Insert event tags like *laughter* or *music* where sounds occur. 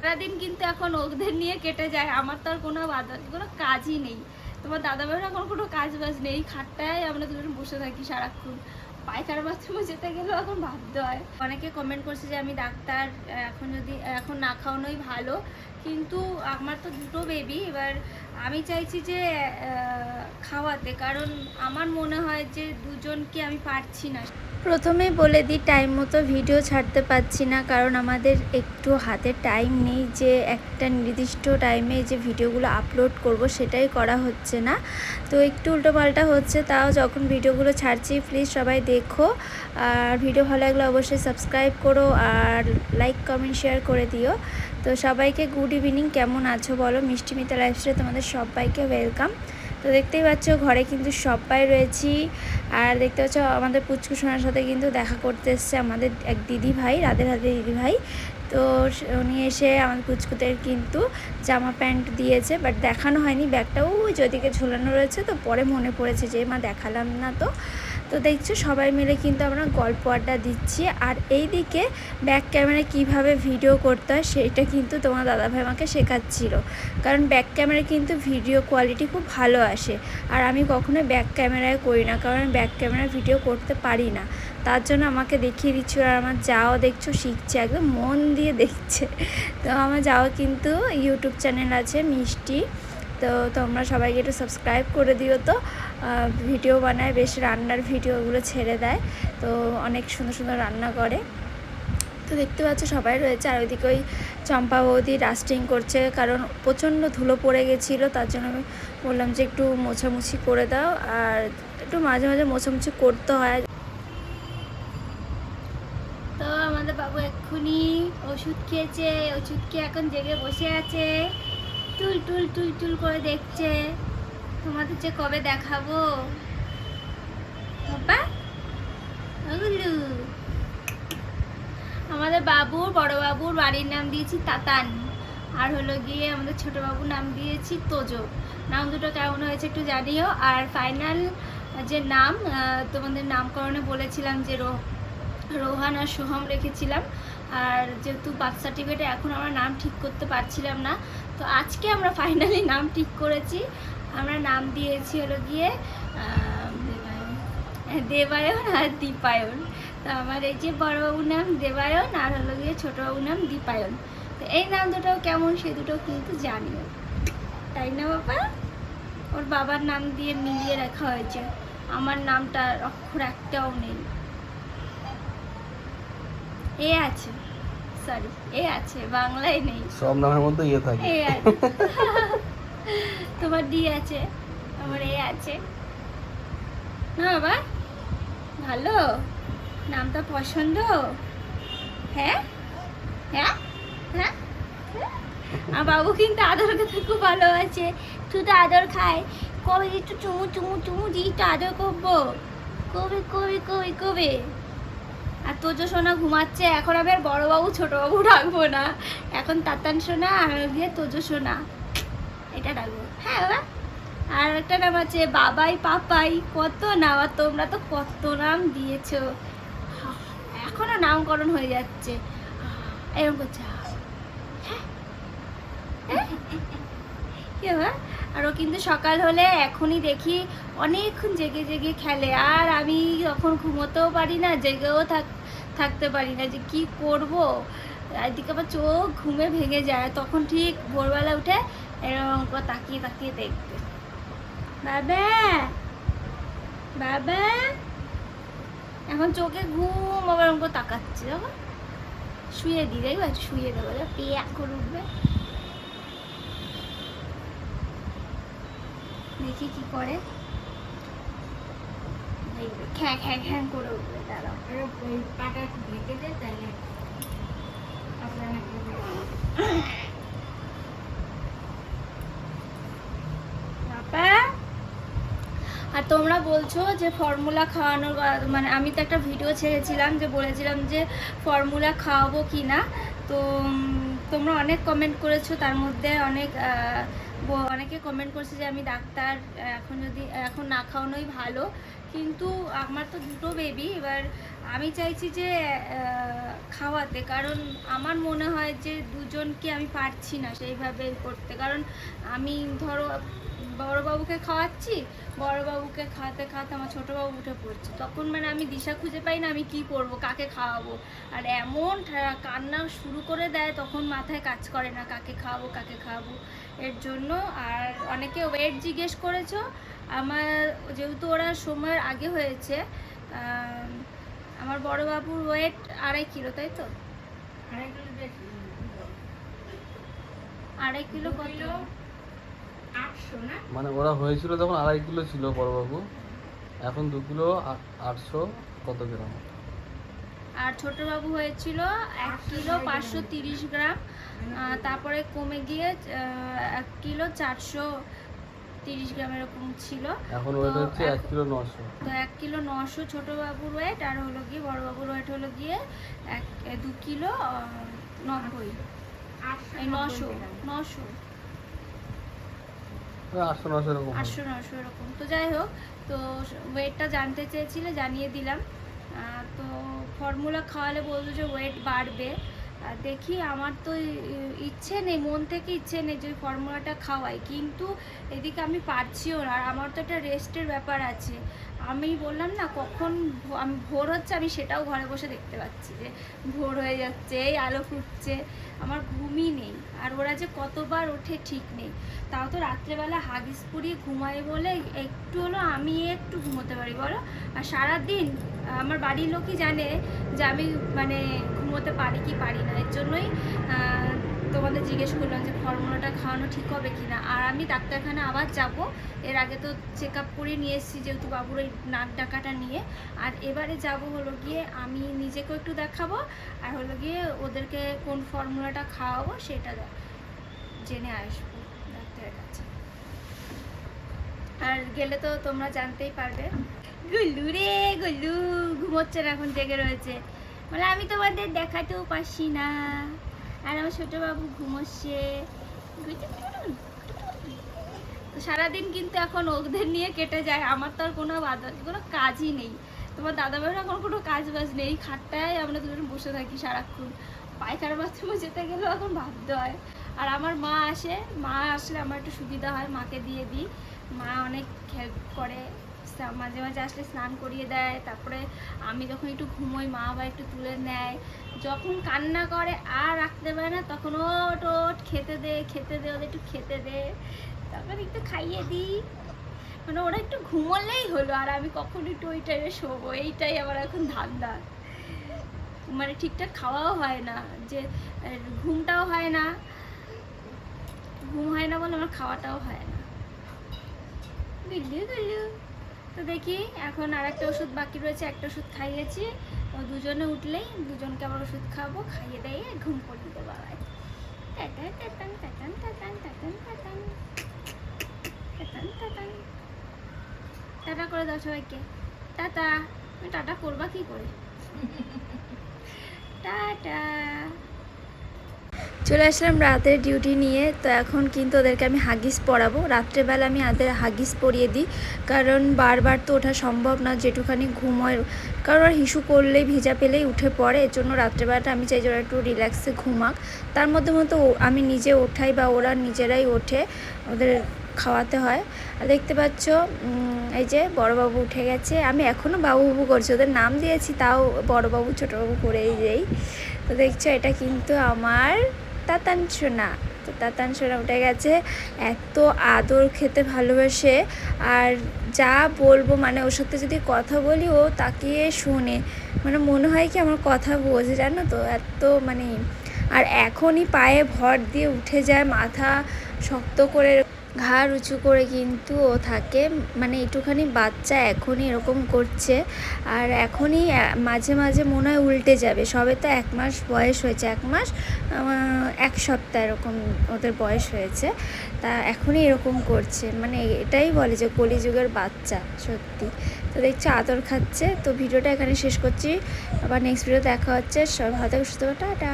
সারাদিন কিন্তু এখন ওদের নিয়ে কেটে যায়, আমার তো আর কোনো কোনো কাজই নেই। তোমার দাদা ভাইয়ের এখন কোনো কাজ বাজ নেই খাটটায় আমরা দুজন বসে থাকি সারাক্ষণ। পায়খানা বাথরুমে যেতে গেলেও এখন ভাবতে হয়। অনেকে কমেন্ট করছে যে আমি ডাক্তার, এখন যদি, এখন না খাওয়ানোই ভালো। কিন্তু আমার তো দুটো বেবি এবার আমি চাইছি যে খাওয়াতে। কারণ আমার মনে হয় যে দুজনকে আমি পারছি না। প্রথমে বলে দিই টাইম মতো ভিডিও ছাড়তে পারছি না, কারণ আমাদের একটু হাতে টাইম নেই যে একটা নির্দিষ্ট টাইমে যে ভিডিওগুলো আপলোড করব সেটাই করা হচ্ছে না। তো একটু উল্টোপাল্টা হচ্ছে, তাও যখন ভিডিওগুলো ছাড়ছি প্লিজ সবাই দেখো। আর ভিডিও ভালো লাগলে অবশ্যই সাবস্ক্রাইব করো আর লাইক কমেন্ট শেয়ার করে দিও। তো সবাইকে গুড ইভিনিং কেমন আছো বলো? মিষ্টি মিতা লাইফস্টাইলে তোমাদের সবাইকে ওয়েলকাম তো দেখতেই পাচ্ছ, ঘরে কিন্তু সবাই রয়েছি। আর দেখতে পাচ্ছ, আমাদের পুচকু সোনার সাথে কিন্তু দেখা করতে এসছে আমাদের এক দিদি ভাই, রাধে রাধে দিদি ভাই। তো উনি এসে আমাদের পুচকুদের কিন্তু জামা প্যান্ট দিয়েছে বাট দেখানো হয়নি। ব্যাগটাও ওই যদিকে ঝোলানো রয়েছে, তো পরে মনে পড়েছে যে, মা, দেখালাম না তো। তো দেখছ, সবাই মিলে কিন্তু আমরা গল্প আড্ডা দিচ্ছি। আর এই দিকে ব্যাক ক্যামেরায় কীভাবে ভিডিও করতে হয় সেইটা কিন্তু তোমার দাদাভাই আমাকে শেখাচ্ছিল। কারণ ব্যাক ক্যামেরায় কিন্তু ভিডিও কোয়ালিটি খুব ভালো আসে। আর আমি কখনোই ব্যাক ক্যামেরায় করি না, কারণ ব্যাক ক্যামেরায় ভিডিও করতে পারি না। তার জন্য আমাকে দেখিয়ে দিচ্ছ আর আমার যাও দেখছ, শিখছে, একদম মন দিয়ে দেখছে। তো আমার যাও কিন্তু ইউটিউব চ্যানেল আছে, মিষ্টি। তো তোমরা সবাইকে একটু সাবস্ক্রাইব করে দিও তো। ভিডিও বানায় বেশ রান্নার ভিডিওগুলো ছেড়ে দেয়। তো অনেক সুন্দর সুন্দর রান্না করে। তো দেখতে পাচ্ছ সবাই রয়েছে। আর ওইদিকে ওই চম্পা বৌদি রাস্টিং করছে কারণ প্রচণ্ড ধুলো পড়ে গেছিল, তার জন্য আমি বললাম যে একটু মোছামুছি করে দাও আর একটু মাঝে মাঝে মোছামুছি করতে হয়। তো আমাদের বাবু এক্ষুনি ওষুধ খেয়েছে, ওষুধ খেয়ে এখন জেগে বসে আছে। টুল টুল টুল টুল করে দেখছে। তোমাদের যে কবে দেখাবো? বাবা আমাদের বাবুর, বড় বাবুর বাড়ির নাম দিয়েছি তাতান। আর হলো গিয়ে আমাদের ছোট বাবুর নাম দিয়েছি তোজো। নাম দুটো কেমন হয়েছে একটু জানিও। আর ফাইনাল যে নাম তোমাদের নামকরণে বলেছিলাম যে রোহান আর সোহম রেখেছিলাম। আর যেহেতু বার্থ সার্টিফিকেটে এখন আমরা নাম ঠিক করতে পারছিলাম না, তো আজকে আমরা ফাইনালি নাম ঠিক করেছি। আমরা নাম দিয়েছি হলো গিয়ে দেবায়ন আর দীপায়ন। তো আমার এই যে বড়বাবুর নাম দেবায়ন আর হলো গিয়ে ছোটবাবুর নাম দীপায়ন। তো এই নাম দুটো কেমন সে দুটো কিন্তু জানিও। তাই না বাবা? ওর বাবার নাম দিয়ে মিলিয়ে রাখা হয়েছে। আমার নামটা অক্ষর একটাও নেই। এ আছে সরি এ আছে বাংলায় নেই। সব নামের মধ্যে ইয়ে থাকে। এ আছে। তোমার ডি আছে আমার এ আছে। না বাবা ভালো। নামটা পছন্দ? হ্যাঁ? হ্যাঁ? হ্যাঁ? হ্যাঁ? আর বাবু কিন্তু আদর খেতে খুব ভালো আছে। শুধু আদর খায়। কবে একটু চুমু চুমু চুমু দিই একটু আদর করব। কবে কবে কবে কবে? আর তোজো সোনা ঘুমাচ্ছে, এখন আমি আর বড়বাবু, ছোটবাবু ডাকবো না। এখন তাতান সোনা, আর দিয়ে তোজো সোনা। এটা ডাকবো। হ্যাঁ বাবা। আর একটা নাম আছে, বাবাই পাপাই, কত নাম, আর তোমরা তো কত নাম দিয়েছ। এখনও নামকরণ হয়ে যাচ্ছে। এরকম করছে। হ্যাঁ। হ্যাঁ? কি? আর ও কিন্তু সকাল হলে এখনই দেখি অনেকক্ষণ জেগে জেগে খেলে। আর আমি তখন ঘুমোতেও পারি না, জেগেও থাক, থাকতে পারি না যে কি করব। এদিকে আবার চোখ ঘুমে ভেঙে যায়। তখন ঠিক ভোরবেলা উঠে এরকম করে তাকিয়ে তাকিয়ে দেখবে। বাবা বাবা, এখন চোখে ঘুম আবার তাকাচ্ছে। দেখো শুয়ে দিই দেখবে? শুয়ে দেবো পেয়া করে উঠবে। দেখি কি করে। করে আর তোমরা বলছো যে ফর্মুলা খাওয়ানোর মানে আমি তো একটা ভিডিও ছেড়েছিলাম যে বলেছিলাম যে ফর্মুলা খাওয়াবো কি না তো তোমরা অনেক কমেন্ট করেছ, তার মধ্যে অনেক অনেকে কমেন্ট করছে যে আমি ডাক্তার, এখন যদি, এখন না খাওয়ানোই ভালো। কিন্তু আমার তো দুটো বেবি এবার আমি চাইছি যে খাওয়াতে। কারণ আমার মনে হয় যে দুজনকে আমি পারছি না সেইভাবে করতে। কারণ আমি ধরো বড়বাবুকে খাওয়াচ্ছি বড়বাবুকে খাওয়াতে খাওয়াতে আমার ছোটোবাবু উঠে পড়ছে। তখন মানে আমি দিশা খুঁজে পাই না আমি কি করব কাকে খাওয়াবো। আর এমন কান্না শুরু করে দেয় তখন মাথায় কাজ করে না কাকে খাওয়াবো কাকে খাওয়াবো। এর জন্য আর অনেকে ওয়েট জিজ্ঞেস করেছ আমার যেহেতু ওরা সময়ের আগে হয়েছে আমার বড় বাবুর ওয়েট আড়াই কিলো তাই তো? আড়াই কিলো কত? মানে ওরা হয়েছিল তখন আড়াই কিলো ছিল বড়বাবু। এখন দু কিলো আটশো কত গ্রাম? আর ছোট বাবু হয়েছিল এক কিলো পাঁচশো তিরিশ গ্রাম। তারপরে কমে গিয়ে এক কিলো চারশো তিরিশ গ্রাম এরকম ছিল। এখন ওয়েট হচ্ছে এক কিলো নশো। তো এক কিলো নশো ছোট বাবুর ওয়েট আর হলো গিয়ে বড় বাবুর ওয়েট হলো গিয়ে এক দু কিলো নব্বই। নশো নশো। এরকম আটশো নশো এরকম। তো যাই হোক, তো ওয়েটটা জানতে চেয়েছিলে, জানিয়ে দিলাম। তো ফর্মুলা খাওয়ালে বলতো যে ওয়েট বাড়বে। দেখি, আমার তো ইচ্ছে নেই, মন থেকে ইচ্ছে নেই যে ওই ফর্মুলাটা খাওয়াই। কিন্তু এদিকে আমি পারছিও না, আর আমার তো একটা রেস্টের ব্যাপার আছে। আমি বললাম না, কখন আমি ভোর হচ্ছে, আমি সেটাও ঘরে বসে দেখতে পাচ্ছি যে ভোর হয়ে যাচ্ছে, এই আলো ফুটছে, আমার ঘুমই নেই। আর ওরা যে কতবার ওঠে ঠিক নেই। তাও তো রাত্রেবেলা হাগিস পুড়িয়ে ঘুমাই বলে একটু হলো আমি একটু ঘুমোতে পারি, বলো? আর সারাদিন, আমার বাড়ির লোকই জানে যে আমি মানে ঘুমোতে পারি কি পারি না? এর জন্যই তোমাদের জিজ্ঞেস করলাম যে ফর্মুলাটা খাওয়ানো ঠিক হবে কি না? আর আমি ডাক্তারখানা আবার যাব। এর আগে তো চেক আপ করে নিয়ে এসেছি যেহেতু বাবুর ওই নাক ডাকাটা নিয়ে। আর এবারে যাব হলো গিয়ে আমি নিজেকেও একটু দেখাবো আর হলো গিয়ে ওদেরকে কোন ফর্মুলাটা খাওয়াবো সেটা জেনে আসব ডাক্তারের কাছে। আর গেলে তো তোমরা জানতেই পারবে। গুল্লু রে, গুল্লু! ঘুমোচ্ছে না এখন জেগে রয়েছে। মানে আমি তোমাদের দেখাতেও পারছি না। আর আমার ছোট বাবু ঘুমোচ্ছে। সারাদিন কিন্তু এখন ওদের নিয়ে কেটে যায়। আমার তো আর কোনো কোনো কাজই নেই। তোমার দাদা ভাইয়ের এখন কোনো কাজ বাজ নেই খাটটায় আমরা দুজন বসে থাকি সারাক্ষণ। পায়খানা বাথরুমে যেতে গেলেও এখন ভাবতে হয়। আর আমার মা আসে। মা আসলে আমার একটু সুবিধা হয়। মাকে দিয়ে দিই। মা অনেক হেল্প করে। মাঝে মাঝে আসলে স্নান করিয়ে দেয়। তারপরে আমি যখন একটু ঘুমোই, মা আবার একটু তুলে নেয়। যখন কান্না করে আর রাখতে পারে না, তখন ওট ওট খেতে দে খেতে দে, ওদের একটু খেতে দে। তারপর একটু খাইয়ে দিই। মানে ওরা একটু ঘুমোলেই হলো, আর আমি কখন একটু ওই টাইমে শোবো। এইটাই আমার এখন ধান্দা। মানে ঠিকঠাক খাওয়াও হয় না, যে ঘুমটাও হয় না। ঘুম হয় না বলে আমার খাওয়াটাও হয় না। গুল্লু গুল্লু তো দেখি এখন আর একটা ওষুধ বাকি রয়েছে একটা ওষুধ খাইয়েছি। তো দুজনে উঠলেই দুজনকে আবার ওষুধ খাওয়াবো খাইয়ে দিয়ে ঘুম পড়িয়ে দেবো আবার। টাটান টাটান টাটান টাটান টাটান টাটান। টাটান টাটান। টাটা করে দাও সবাইকে। টাটা। তুমি টাটা করবা কি করে? *laughs* টাটা। চলে আসলাম রাতের ডিউটি নিয়ে। তো এখন কিন্তু ওদেরকে আমি হাগিস পরাবো। রাত্রেবেলা আমি ওদের হাগিস পরিয়ে দিই। কারণ বারবার তো ওঠা সম্ভব না, যেটুখানি ঘুম হয়। কারণ ওরা হিসু করলেই ভিজা পেলেই উঠে পড়ে। এর জন্য রাত্রেবেলাটা আমি চাই যে ওরা একটু রিল্যাক্সে ঘুমাক। তার মধ্যে মতো আমি নিজে ওঠাই বা ওরা নিজেরাই ওঠে, ওদের খাওয়াতে হয়। আর দেখতে পাচ্ছ এই যে বড়বাবু উঠে গেছে। আমি এখনও বাবু বাবু করছি, ওদের নাম দিয়েছি, তাও বড়বাবু, ছোটোবাবু করেই যাই তো দেখছ, এটা কিন্তু আমার তাতান সোনা। তো তাতান সোনা উঠে গেছে, এত আদর খেতে ভালোবাসে। আর যা বলব মানে ওর সাথে যদি কথা বলি, ও তাকিয়ে শোনে। মানে মনে হয় কি আমার কথা বোঝে, জানো তো? এত মানে আর এখনই পায়ে ভর দিয়ে উঠে যায়, মাথা শক্ত করে ঘাড় উঁচু করে কিন্তু ও থাকে। মানে একটুখানি বাচ্চা এখনই এরকম করছে। আর এখনই মাঝে মাঝে মনে হয় উল্টে যাবে। সবে তো এক মাস বয়স হয়েছে। এক মাস এক সপ্তাহ এরকম ওদের বয়স হয়েছে। তা এখনই এরকম করছে। মানে এটাই বলে যে কলিযুগের বাচ্চা, সত্যি। তো দেখছি আদর খাচ্ছে। তো ভিডিওটা এখানে শেষ করছি। আবার নেক্সট ভিডিও দেখা হচ্ছে। সব ভালো থাকো, সুস্থ টাটা।